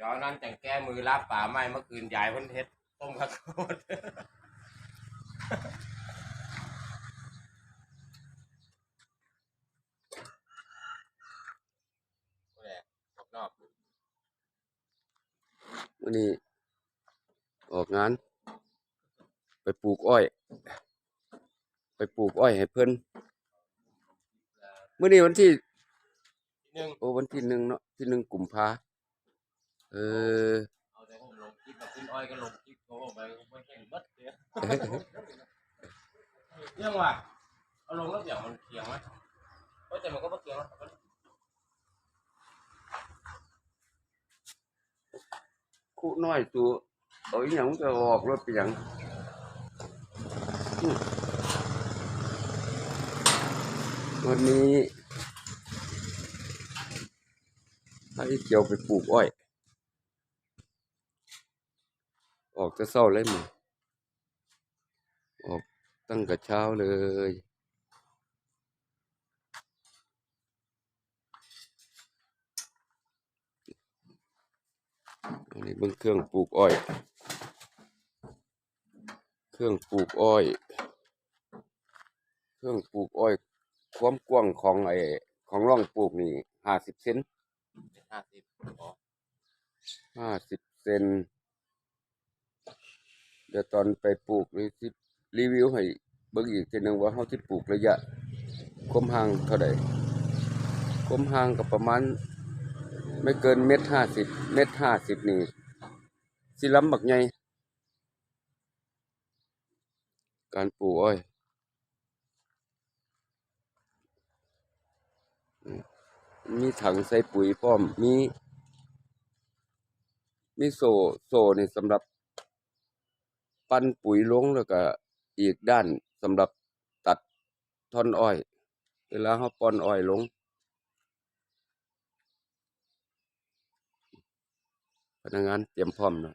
ย้อนนั้นจังแก้มือรับป่าไม้เมื่อคืนยายเพิ่นเฮ็ดต้มข้าวโพดแหละนอกวันนี้ ออกงาน ไปปลูกอ้อย ไปปลูกอ้อยให้เพิ่นเมื่อนี้วันที่ที่หนึ่งโอ้วันที่หนึ่งเนาะที่หนึ่งกุมภา เออเอาแต่ผมลงคลิปมาขึ้นอ้อยก็ลงคลิปโทรไปไม่เห็นบัดเลยเรื่องว่าเอาลงแล้วเดี๋ยวมันเคียงไหมเอ้ยแต่มันก็ไม่เคียงหรอกคู่น้อยตัวเอาอหย่างมันก็ออกรถไปหยังวันนี้ให้เกี่ยวไปปลูกอ้อย ออกจะเศร้าเลยมั้งออกตั้งแต่เช้าเลยอันนี้เบิ่งเครื่องปลูกอ้อย เครื่องปลูกอ้อย เครื่องปลูกอ้อย ความกว้างของไอ้ของร่องปลูกนี่ห้าสิบเซนเป็นห้าสิบอ๋อห้าสิบเซน เดี๋ยวตอนไปปลูกนี่สิรีวิวให้เบิ่งอีกทีหนึงว่าเขาที่ปลูกระยะความห่างเท่าใดความห่างก็ประมาณ ไม่เกินเมตรห้าสิบเมตรห้าสิบนี่สิล้ำบักใหญ่การปลูกอ้อยมมีถังใส่ปุ๋ยพร้อม มี มีโซ่โซ่นี่สำหรับ ปั้นปุ๋ยลงแล้วก็อีกด้านสำหรับตัดท่อนอ้อย เวลาเขาป้อนอ้อยลง พนักงานเตรียมพร้อมนะ